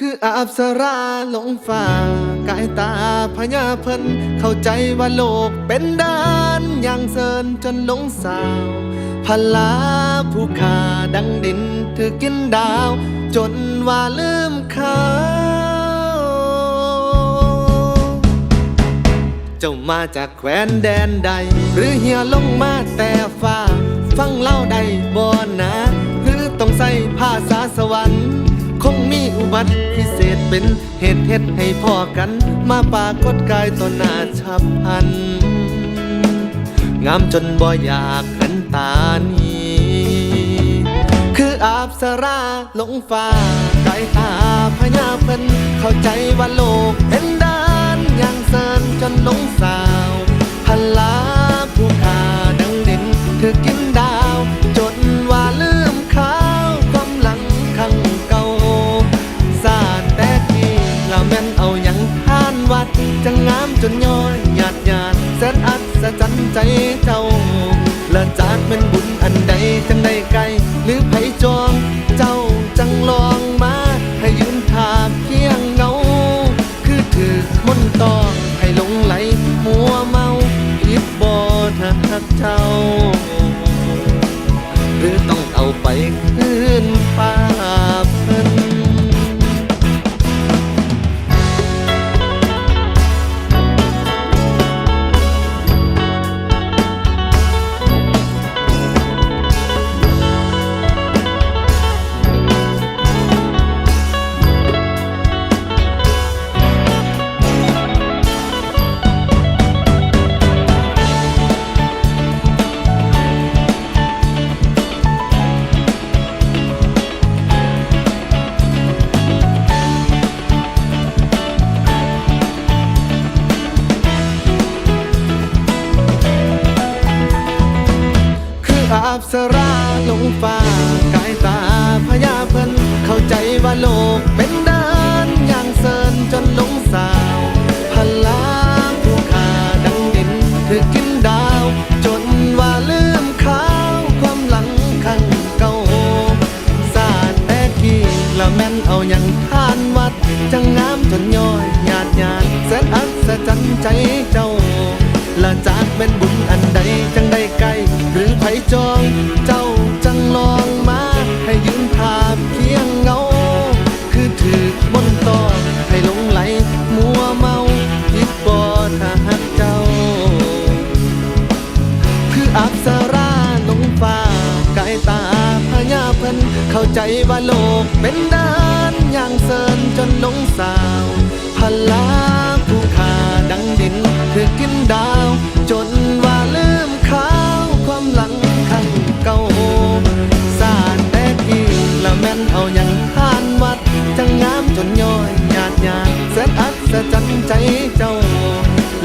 คืออาบสราลงฟ้ากายตาพญาเพิ่นเข้าใจว่าโลกเป็นด้านอย่างเซินจนหลงสาวพลาผู้ขาดังดินถือกินดาว จนว่าลืมเขาเจ้ามาจากแคว้นแดนใด หรือเหียลงมาแต่ฟ้า ฟังเล่าใดบ่นะหรือต้องใส่ภาษาสวรรค์ มัติพิเศษเป็นเหตุเฮ็ดให้พ่อกัน มาปากดกายต่อหน้าฉับพัน งามจนบ่อยากหันตาหนีคืออาบสราลงฟ้ากายตาพญาเพิ่นเข้าใจว่าโลกาดหยาดแสนอัศจรรย์ใจเจ้าและจากเป็นบุญอันใดจังได้ไกล หรือไผจองเจ้าจังลองมาให้ยืนทาเพียงเงา คือถือมนต์ตอให้หลงไหลมัวเมาอิบบอทักเจ้า บสราลงฟ้ากายตาพญาเพิ่นเข้าใจว่าโลกเป็นเด้านอย่างเซินจนหลงสาวพลาผู้ขาดังดินถือกินดาว จนว่าลืมขาวความหลังขังเก่าสาดแต่กี้แล้วแม่นเอาอย่างท่านวัด จังงามจนย้อยหยาดหยาดแสนอัศจรรย์ใจเจ้าละจากเป็นบุญ มัวเมาทิดบ่ถ้าหักเจ้า คืออับสราลงฟ้ากายตาพญาเพิ่นเข้าใจว่าโลกเป็นด้านอย่างเซินจนหลงสาวพลาผู้ขาดังดินถือกินดา ใจเจ้า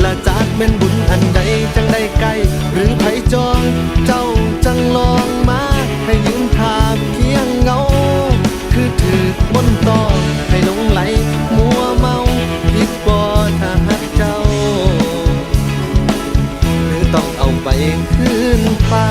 ละจากเป็นบุญอันใดจังได้ใกล้หรือไผจองเจ้าจังลองมา ให้ยืนทาเคียงเงา คือถือบนตอให้หลงไหล มัวเมาผิดบ่ถ้าหักเจ้า หรือต้องเอาไปคืนป้า